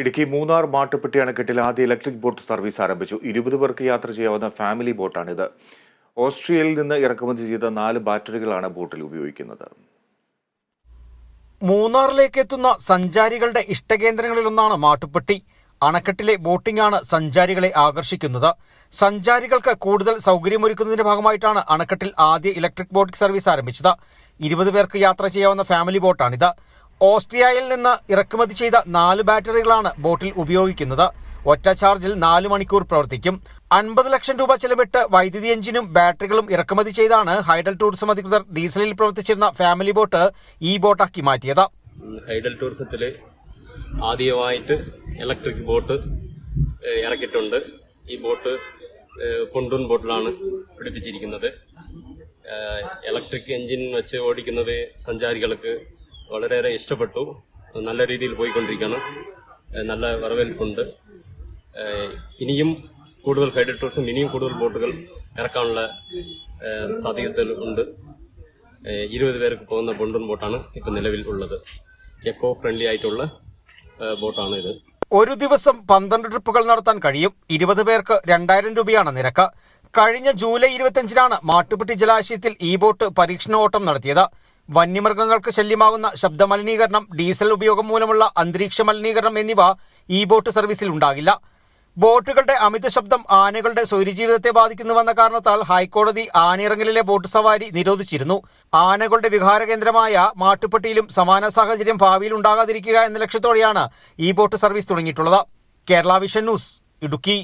ഇടുക്കി മൂന്നാർ മാട്ടുപ്പെട്ടി അണക്കെട്ടിൽ ആദ്യ electric boat service ആരംഭിച്ചു. ഇരുപത് പേർക്ക് യാത്ര ചെയ്യാവുന്ന ഫാമിലി ബോട്ടാണിത് ഓസ്ട്രിയയിൽ നിന്ന് ഇറക്കുമതി ചെയ്ത നാല് ബാറ്ററികളാണ് ബോട്ടിൽ ഉപയോഗിക്കുന്നത്. മൂന്നാറിലേക്ക് എത്തുന്ന സഞ്ചാരികളുടെ ഇഷ്ടകേന്ദ്രങ്ങളിലൊന്നാണ് മാട്ടുപ്പെട്ടി. അണക്കെട്ടിലെ ബോട്ടിംഗ് ആണ് സഞ്ചാരികളെ ആകർഷിക്കുന്നത്. സഞ്ചാരികൾക്ക് കൂടുതൽ സൗകര്യമൊരുക്കുന്നതിന്റെ ഭാഗമായിട്ടാണ് അണക്കെട്ടിൽ ആദ്യ ഇലക്ട്രിക് ബോട്ട് സർവീസ് ആരംഭിച്ചത്. ഇരുപത് പേർക്ക് യാത്ര ചെയ്യാവുന്ന ഫാമിലി ബോട്ടാണിത് ഓസ്ട്രിയയിൽ നിന്ന് ഇറക്കുമതി ചെയ്ത നാല് ബാറ്ററികളാണ് ബോട്ടിൽ ഉപയോഗിക്കുന്നത്. ഒറ്റ ചാർജിൽ നാല് മണിക്കൂർ പ്രവർത്തിക്കും. അൻപത് ലക്ഷം രൂപ ചെലവിട്ട് വൈദ്യുതി എഞ്ചിനും ബാറ്ററികളും ഇറക്കുമതി ചെയ്താണ് ഹൈഡൽ ടൂറിസം അധികൃതർ ഡീസലിൽ പ്രവർത്തിച്ചിരുന്ന ഫാമിലി ബോട്ട് ഈ ബോട്ടാക്കി മാറ്റിയത്. ഹൈഡൽ ടൂറിസത്തിൽ ആദ്യമായിട്ട് ഇലക്ട്രിക് ബോട്ട് ഇറക്കിയിട്ടുണ്ട്. ഈ ബോട്ട് കൊണ്ടൂൺ ബോട്ടിലാണ് പിടിപ്പിച്ചിരിക്കുന്നത്. ഇലക്ട്രിക് എഞ്ചിൻ വെച്ച് ഓടിക്കുന്നത് സഞ്ചാരികൾക്ക് വളരെയേറെ ഇഷ്ടപ്പെട്ടു. നല്ല രീതിയിൽ പോയിക്കൊണ്ടിരിക്കുകയാണ് നല്ല വരവേൽപ്പുണ്ട്. ഇനിയും കൂടുതൽ ഹൈഡ് ടൂറിസം ഇനിയും കൂടുതൽ ബോട്ടുകൾ ഇറക്കാനുള്ള സാധ്യത സാധ്യതകൾ ഉണ്ട്. ഇരുപത് പേർക്ക് പോകുന്ന ബോണ്ടൂൺ ബോട്ടാണ് ഇപ്പം നിലവിൽ ഉള്ളത്. എക്കോ ഫ്രണ്ട്ലി ആയിട്ടുള്ള ബോട്ടാണ് ഇത്. ഒരു ദിവസം പന്ത്രണ്ട് ട്രിപ്പുകൾ നടത്താൻ കഴിയും. ഇരുപത് പേർക്ക് രണ്ടായിരം രൂപയാണ് നിരക്ക്. കഴിഞ്ഞ ജൂലൈ ഇരുപത്തിയഞ്ചിനാണ് മാട്ടുപ്പെട്ടി ജലാശയത്തിൽ ഈ ബോട്ട് പരീക്ഷണ ഓട്ടം നടത്തിയത്. വന്യമൃഗങ്ങൾക്ക് ശല്യമാകുന്ന ശബ്ദമലിനീകരണം ഡീസൽ ഉപയോഗം മൂലമുള്ള അന്തരീക്ഷ മലിനീകരണം എന്നിവ ഈ ബോട്ട് സർവീസിൽ ഉണ്ടാകില്ല. ബോട്ടുകളുടെ അമിത ശബ്ദം ആനകളുടെ സ്വൈര്യജീവിതത്തെ ബാധിക്കുന്നുവെന്ന കാരണത്താൽ ഹൈക്കോടതി ആനയിറങ്ങലിലെ ബോട്ട് സവാരി നിരോധിച്ചിരുന്നു. ആനകളുടെ വിഹാര കേന്ദ്രമായ മാട്ടുപ്പെട്ടിയിലും സമാന സാഹചര്യം ഭാവിയിൽ ഉണ്ടാകാതിരിക്കുക എന്ന ലക്ഷ്യത്തോടെയാണ് ഈ boat service തുടങ്ങിയിട്ടുള്ളത്. Kerala vision news Idukki.